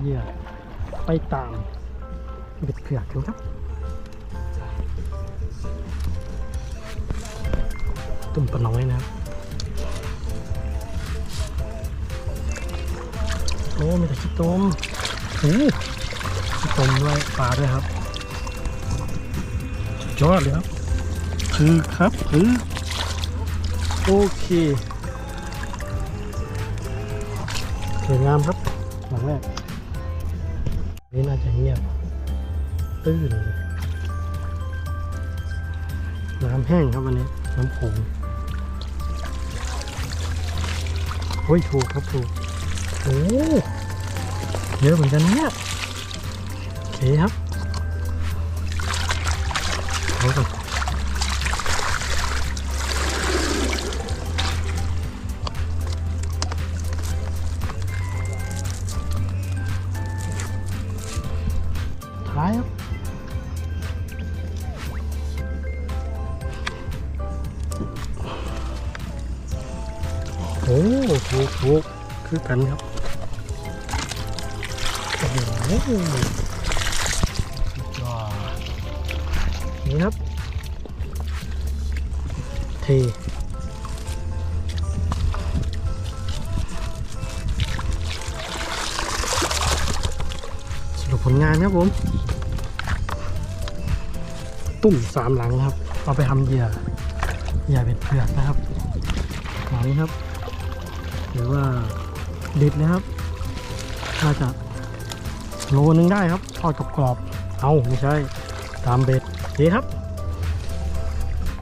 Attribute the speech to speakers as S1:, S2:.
S1: เหยื่อไปตามเบ็ดเผือกกันครับ ตุ่มปลาน้อยนะโอ้มีแต่ขี้ต้มโอ้ขี้ต้มด้วยปลาด้วยครับยอดเลยครับคือครับคือโอเคสวยงามครับหลังแรก นี่น่าจะเงียบ ตื้นเลยน้ำแห้งครับวันนี้ น้ำโขงโอ้ยถูกครับถูกโอ้เยอะเหมือนกันเนี่ยโอเคครับเอาก่อน ท้ายครับโอ้ถูกถูกคือกันครับโอ้โหสุดยอดนี่ครับเท ผลงานครับผม ตุ่มสามหลังครับ เอาไปทำเหยื่อเหยื่อเป็นเผือกนะครับหลังนี้ครับ หรือว่าดิดนะครับน่าจะโลนึงได้ครับทอดกรอบๆเอาไม่ใช่ ตามเบ็ดเฮ้ครับ